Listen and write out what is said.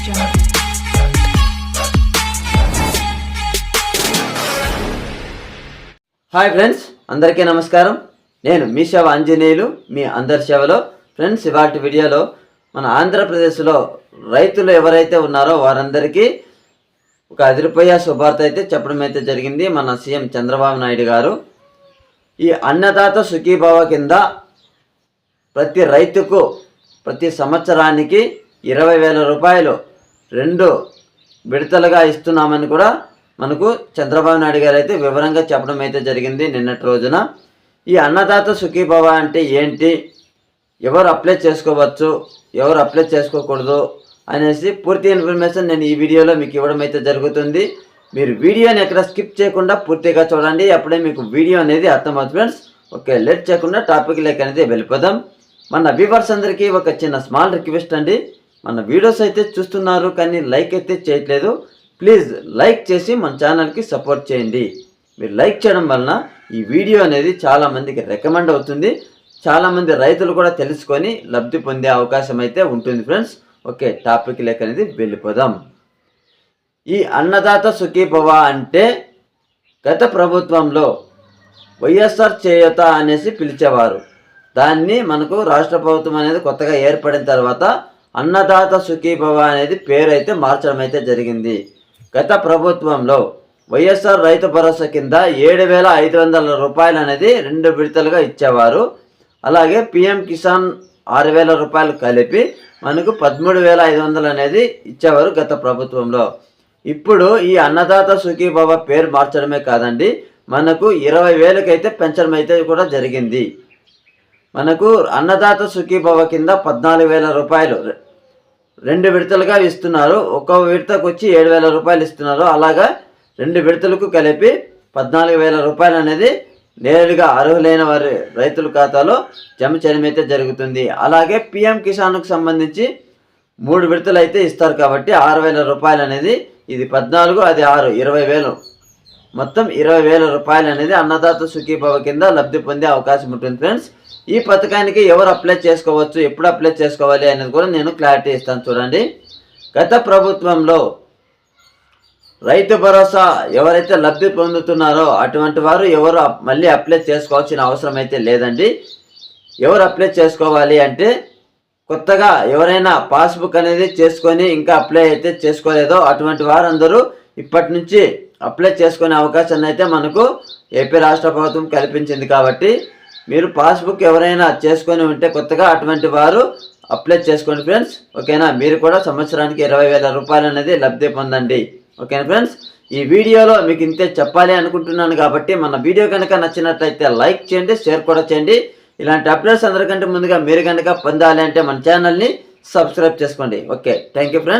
Hi friends అందరికీ నమస్కారం. నేను మీ సేవ ఆంజనేయులు మీ అందరి సేవలో. ఫ్రెండ్స్ ఇవాటి వీడియోలో మన ఆంధ్రప్రదేశ్లో రైతులు ఎవరైతే ఉన్నారో వారందరికీ ఒక అదిరిపోయే శుభార్త అయితే చెప్పడం అయితే జరిగింది మన సీఎం చంద్రబాబు నాయుడు గారు. ఈ అన్నదాత సుఖీభావ కింద ప్రతి రైతుకు ప్రతి సంవత్సరానికి ఇరవై వేల రూపాయలు రెండు విడతలుగా ఇస్తున్నామని కూడా మనకు చంద్రబాబు నాయుడు గారు అయితే వివరంగా చెప్పడం అయితే జరిగింది నిన్నటి రోజున. ఈ అన్నదాత సుఖీభవ అంటే ఏంటి? ఎవరు అప్లై చేసుకోవచ్చు? ఎవరు అప్లై చేసుకోకూడదు? అనేసి పూర్తి ఇన్ఫర్మేషన్ నేను ఈ వీడియోలో మీకు ఇవ్వడం అయితే జరుగుతుంది. మీరు వీడియోని ఎక్కడ స్కిప్ చేయకుండా పూర్తిగా చూడండి. అప్పుడే మీకు వీడియో అనేది అర్థమవుతుంది ఫ్రెండ్స్. ఓకే లేట్ చేయకుండా టాపిక్ లెక్క అనేది వెళ్ళిపోదాం. మన వ్యూవర్స్ అందరికీ ఒక చిన్న స్మాల్ రిక్వెస్ట్ అండి. మన వీడియోస్ అయితే చూస్తున్నారు కానీ లైక్ అయితే చేయట్లేదు. ప్లీజ్ లైక్ చేసి మన ఛానల్కి సపోర్ట్ చేయండి. మీరు లైక్ చేయడం వలన ఈ వీడియో అనేది చాలామందికి రికమెండ్ అవుతుంది. చాలామంది రైతులు కూడా తెలుసుకొని లబ్ధి పొందే అవకాశం అయితే ఉంటుంది ఫ్రెండ్స్. ఓకే టాపిక్ లెక్క అనేది వెళ్ళిపోదాం. ఈ అన్నదాత సుఖీభవ అంటే గత ప్రభుత్వంలో వైఎస్ఆర్ చేయూత అనేసి పిలిచేవారు. దాన్ని మనకు రాష్ట్ర ప్రభుత్వం అనేది కొత్తగా ఏర్పడిన తర్వాత అన్నదాత సుఖీభవ అనేది పేరు అయితే మార్చడం అయితే జరిగింది. గత ప్రభుత్వంలో వైఎస్ఆర్ రైతు భరోసా కింద ఏడు వేల ఐదు వందల రూపాయలు అనేది రెండు విడతలుగా ఇచ్చేవారు. అలాగే పిఎం కిసాన్ ఆరు వేల రూపాయలు కలిపి మనకు పదమూడు వేల ఐదు వందలు అనేది ఇచ్చేవారు గత ప్రభుత్వంలో. ఇప్పుడు ఈ అన్నదాత సుఖీభవ పేరు మార్చడమే కాదండి మనకు ఇరవై వేలకైతే పెంచడం అయితే కూడా జరిగింది. మనకు అన్నదాత సుఖీభవ కింద పద్నాలుగు వేల రూపాయలు. రెండు విడతలుగా ఇస్తున్నారు. ఒక్కో విడతకు వచ్చి ఏడు వేల రూపాయలు ఇస్తున్నారు. అలాగా రెండు విడతలకు కలిపి పద్నాలుగు వేల రూపాయలు అనేది నేరుగా అర్హులైన వారి రైతుల ఖాతాలో జమ చేయడం అయితే జరుగుతుంది. అలాగే పిఎం కిసాన్కు సంబంధించి మూడు విడతలు అయితే ఇస్తారు కాబట్టి ఆరు వేల రూపాయలు అనేది ఇది పద్నాలుగు అది ఆరు ఇరవై వేలు. మొత్తం ఇరవై వేల రూపాయలు అనేది అన్నదాత సుఖీభవ కింద లబ్ధి పొందే అవకాశం ఉంటుంది ఫ్రెండ్స్. ఈ పథకానికి ఎవరు అప్లై చేసుకోవచ్చు ఎప్పుడు అప్లై చేసుకోవాలి అనేది కూడా నేను క్లారిటీ ఇస్తాను చూడండి. గత ప్రభుత్వంలో రైతు భరోసా ఎవరైతే లబ్ధి పొందుతున్నారో అటువంటి వారు ఎవరు మళ్ళీ అప్లై చేసుకోవాల్సిన అవసరం అయితే లేదండి. ఎవరు అప్లై చేసుకోవాలి అంటే కొత్తగా ఎవరైనా పాస్బుక్ అనేది చేసుకొని ఇంకా అప్లై అయితే చేసుకోలేదో అటువంటి వారందరూ ఇప్పటి నుంచి అప్లై చేసుకునే అవకాశాన్ని అయితే మనకు ఏపీ రాష్ట్ర ప్రభుత్వం కల్పించింది కాబట్టి మీరు పాస్బుక్ ఎవరైనా చేసుకొని ఉంటే కొత్తగా అటువంటి వారు అప్లై చేసుకోండి ఫ్రెండ్స్. ఓకేనా? మీరు కూడా సంవత్సరానికి ఇరవై వేల రూపాయలు అనేది లబ్ధి పొందండి. ఓకేనా ఫ్రెండ్స్? ఈ వీడియోలో మీకు ఇంతే చెప్పాలి అనుకుంటున్నాను కాబట్టి మన వీడియో కనుక నచ్చినట్లయితే లైక్ చేయండి షేర్ కూడా చేయండి. ఇలాంటి అప్డేట్స్ అందరికంటే ముందుగా మీరు కనుక పొందాలి అంటే మన ఛానల్ని సబ్స్క్రైబ్ చేసుకోండి. Okay thank you friends.